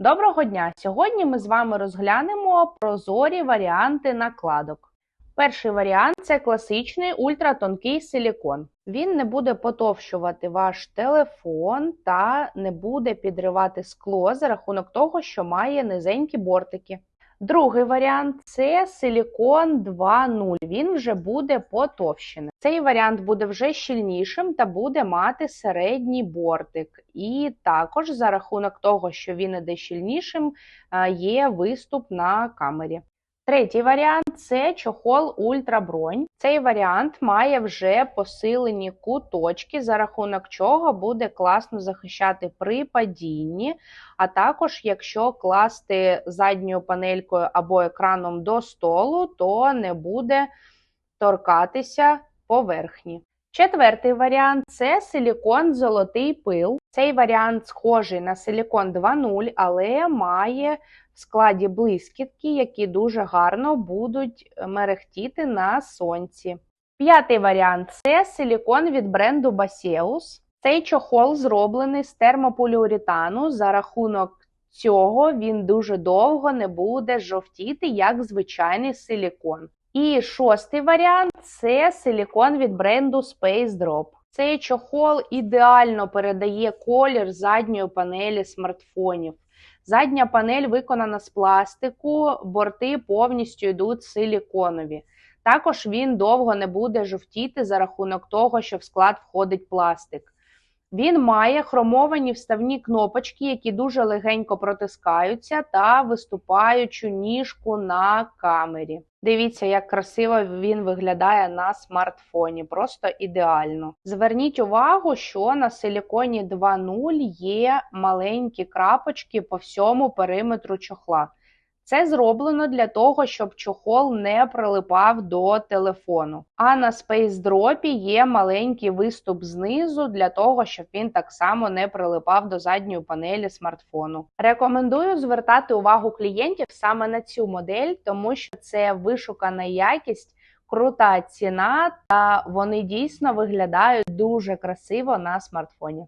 Доброго дня! Сьогодні ми з вами розглянемо прозорі варіанти накладок. Перший варіант це класичний ультратонкий силікон. Він не буде потовщувати ваш телефон та не буде підривати скло за рахунок того, що має низенькі бортики. Другий варіант це силікон 2.0. Він вже буде потовщений. Цей варіант буде вже щільнішим та буде мати середній бортик. І також за рахунок того, що він іде щільнішим, е, є виступ на камері. Третій варіант це чохол ультрабронь. Цей варіант має вже посилені куточки, за рахунок чого буде класно захищати при падінні. А також, якщо класти задньою панелькою або екраном до столу, то не буде торкатися поверхні. Четвертий варіант це силікон золотий пил. Цей варіант схожий на силікон 2.0, але має в складі блискітки, які дуже гарно будуть мерехтіти на сонці. П'ятий варіант це силікон від бренду Baseus. Цей чохол зроблений з термополіуретану. За рахунок цього він дуже довго не буде жовтіти, як звичайний силікон. І шостий варіант це силікон від бренду Space Drop. Цей чохол ідеально передає колір задньої панелі смартфонів. Задня панель виконана з пластику, борти повністю йдуть силіконові. Також він довго не буде жовтіти за рахунок того, що в склад входить пластик. Він має хромовані вставні кнопочки, які дуже легенько протискаються, та виступаючу ніжку на камері. Дивіться, як красиво він виглядає на смартфоні, просто ідеально. Зверніть увагу, що на силіконі 2.0 є маленькі крапочки по всьому периметру чохла. Це зроблено для того, щоб чохол не прилипав до телефону. А на Space Drop є маленький виступ знизу для того, щоб він так само не прилипав до задньої панелі смартфону. Рекомендую звертати увагу клієнтів саме на цю модель, тому що це вишукана якість. Крута ціна, та вони дійсно виглядають дуже красиво на смартфоні.